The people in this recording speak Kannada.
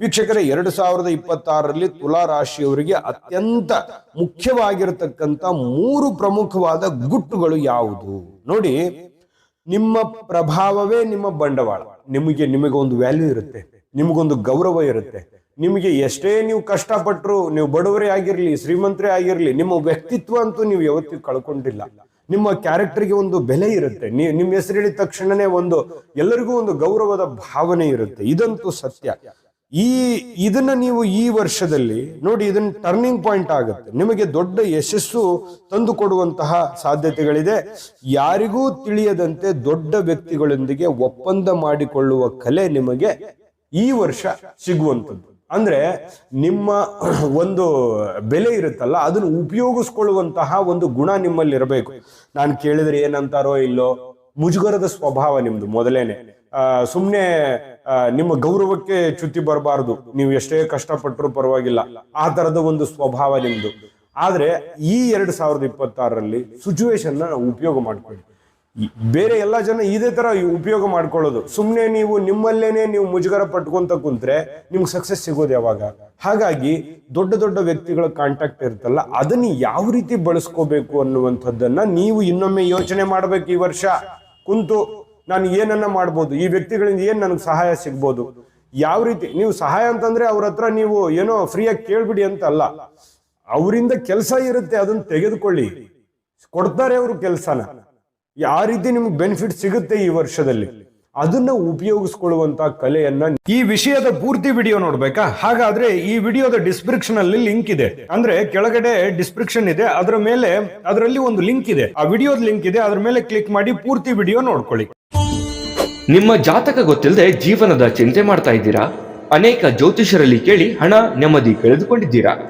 ವೀಕ್ಷಕರೇ, ಎರಡು ಸಾವಿರದ ಇಪ್ಪತ್ತಾರರಲ್ಲಿ ತುಲಾ ರಾಶಿಯವರಿಗೆ ಅತ್ಯಂತ ಮುಖ್ಯವಾಗಿರತಕ್ಕಂತ ಮೂರು ಪ್ರಮುಖವಾದ ಗುಟ್ಟುಗಳು ಯಾವುದು? ನೋಡಿ, ನಿಮ್ಮ ಪ್ರಭಾವವೇ ನಿಮ್ಮ ಬಂಡವಾಳ. ನಿಮಗೆ ನಿಮಗೆ ಒಂದು ವ್ಯಾಲ್ಯೂ ಇರುತ್ತೆ, ನಿಮಗೊಂದು ಗೌರವ ಇರುತ್ತೆ. ನಿಮಗೆ ಎಷ್ಟೇ ನೀವು ಕಷ್ಟಪಟ್ಟರು ನೀವು ಬಡವರೇ ಆಗಿರಲಿ, ಶ್ರೀಮಂತರೇ ಆಗಿರಲಿ, ನಿಮ್ಮ ವ್ಯಕ್ತಿತ್ವ ಅಂತೂ ನೀವು ಯಾವತ್ತಿಗೂ ಕಳ್ಕೊಂಡಿಲ್ಲ. ನಿಮ್ಮ ಕ್ಯಾರೆಕ್ಟರ್ಗೆ ಒಂದು ಬೆಲೆ ಇರುತ್ತೆ. ನಿಮ್ಮ ಹೆಸರು ಹೇಳಿದ ತಕ್ಷಣನೇ ಒಂದು ಎಲ್ಲರಿಗೂ ಒಂದು ಗೌರವದ ಭಾವನೆ ಇರುತ್ತೆ. ಇದಂತೂ ಸತ್ಯ. ಈ ಇದನ್ನ ನೀವು ಈ ವರ್ಷದಲ್ಲಿ ನೋಡಿ ಇದನ್ನ ಟರ್ನಿಂಗ್ ಪಾಯಿಂಟ್ ಆಗುತ್ತೆ. ನಿಮಗೆ ದೊಡ್ಡ ಯಶಸ್ಸು ತಂದು ಕೊಡುವಂತಹ ಸಾಧ್ಯತೆಗಳಿದೆ. ಯಾರಿಗೂ ತಿಳಿಯದಂತೆ ದೊಡ್ಡ ವ್ಯಕ್ತಿಗಳೊಂದಿಗೆ ಒಪ್ಪಂದ ಮಾಡಿಕೊಳ್ಳುವ ಕಲೆ ನಿಮಗೆ ಈ ವರ್ಷ ಸಿಗುವಂಥದ್ದು. ಅಂದ್ರೆ ನಿಮ್ಮ ಒಂದು ಬೆಲೆ ಇರುತ್ತಲ್ಲ, ಅದನ್ನು ಉಪಯೋಗಿಸ್ಕೊಳ್ಳುವಂತಹ ಒಂದು ಗುಣ ನಿಮ್ಮಲ್ಲಿ ಇರಬೇಕು ನಾನು ಕೇಳಿದ್ರೆ ಏನಂತಾರೋ ಇಲ್ಲೋ, ಮುಜುಗರದ ಸ್ವಭಾವ ನಿಮ್ದು ಮೊದಲೇನೆ. ಆ, ಸುಮ್ನೆ ನಿಮ್ಮ ಗೌರವಕ್ಕೆ ಚ್ಯುತಿ ಬರಬಾರದು. ನೀವು ಎಷ್ಟೇ ಕಷ್ಟಪಟ್ಟರು ಪರವಾಗಿಲ್ಲ. ಆ ತರದ ಒಂದು ಸ್ವಭಾವ ನಿಮ್ದು. ಆದ್ರೆ ಈ ಎರಡ್ ಸಾವಿರದ ಇಪ್ಪತ್ತಾರರಲ್ಲಿ ಸಿಚುವೇಶನ್ನ ಉಪಯೋಗ ಮಾಡ್ಕೊಳ್ಳಿ. ಬೇರೆ ಎಲ್ಲ ಜನ ಇದೇ ತರ ಉಪಯೋಗ ಮಾಡ್ಕೊಳ್ಳೋದು. ಸುಮ್ಮನೆ ನೀವು ನಿಮ್ಮಲ್ಲೇನೆ ನೀವು ಮುಜುಗರ ಪಟ್ಕೊಂತ ಕುಂತ್ರೆ ನಿಮ್ಗೆ ಸಕ್ಸಸ್ ಸಿಗೋದು ಯಾವಾಗ? ಹಾಗಾಗಿ ದೊಡ್ಡ ದೊಡ್ಡ ವ್ಯಕ್ತಿಗಳ ಕಾಂಟ್ಯಾಕ್ಟ್ ಇರುತ್ತಲ್ಲ, ಅದನ್ನ ಯಾವ ರೀತಿ ಬಳಸ್ಕೋಬೇಕು ಅನ್ನುವಂಥದ್ದನ್ನ ನೀವು ಇನ್ನೊಮ್ಮೆ ಯೋಚನೆ ಮಾಡ್ಬೇಕು ಈ ವರ್ಷ. ಕುಂತು ನಾನು ಏನನ್ನ ಮಾಡ್ಬೋದು? ಈ ವ್ಯಕ್ತಿಗಳಿಂದ ಏನು ನನಗೆ ಸಹಾಯ ಸಿಗ್ಬೋದು? ಯಾವ ರೀತಿ? ನೀವು ಸಹಾಯ ಅಂತಂದ್ರೆ ಅವ್ರ ಹತ್ರ ನೀವು ಏನೋ ಫ್ರೀಯಾಗಿ ಕೇಳ್ಬಿಡಿ ಅಂತ ಅಲ್ಲ. ಅವರಿಂದ ಕೆಲಸ ಇರುತ್ತೆ, ಅದನ್ನ ತೆಗೆದುಕೊಳ್ಳಿ. ಕೊಡ್ತಾರೆ ಅವರು ಕೆಲಸನ. ಯಾವ ರೀತಿ ನಿಮ್ಗೆ ಬೆನಿಫಿಟ್ ಸಿಗುತ್ತೆ ಈ ವರ್ಷದಲ್ಲಿ. ಅದನ್ನ ಉಪಯೋಗಿಸ್ಕೊಳ್ಳುವಂತ ಕಲೆಯನ್ನ ಈ ವಿಷಯದ ಪೂರ್ತಿ ವಿಡಿಯೋ ನೋಡ್ಬೇಕಾ? ಹಾಗಾದ್ರೆ ಈ ವಿಡಿಯೋದ ಡಿಸ್ಕ್ರಿಪ್ಷನ್ ಅಲ್ಲಿ ಲಿಂಕ್ ಇದೆ. ಅಂದ್ರೆ ಕೆಳಗಡೆ ಡಿಸ್ಕ್ರಿಪ್ಷನ್ ಇದೆ, ಅದರ ಮೇಲೆ ಅದರಲ್ಲಿ ಒಂದು ಲಿಂಕ್ ಇದೆ. ಆ ವಿಡಿಯೋದ ಲಿಂಕ್ ಇದೆ, ಅದ್ರ ಮೇಲೆ ಕ್ಲಿಕ್ ಮಾಡಿ ಪೂರ್ತಿ ವಿಡಿಯೋ ನೋಡ್ಕೊಳ್ಳಿ. ನಿಮ್ಮ ಜಾತಕ ಗೊತ್ತಿಲ್ಲದೆ ಜೀವನದ ಚಿಂತೆ ಮಾಡ್ತಾ ಇದ್ದೀರಾ? ಅನೇಕ ಜ್ಯೋತಿಷರಲ್ಲಿ ಕೇಳಿ ಹಣ ನೆಮ್ಮದಿ ಕಳೆದುಕೊಂಡಿದ್ದೀರಾ?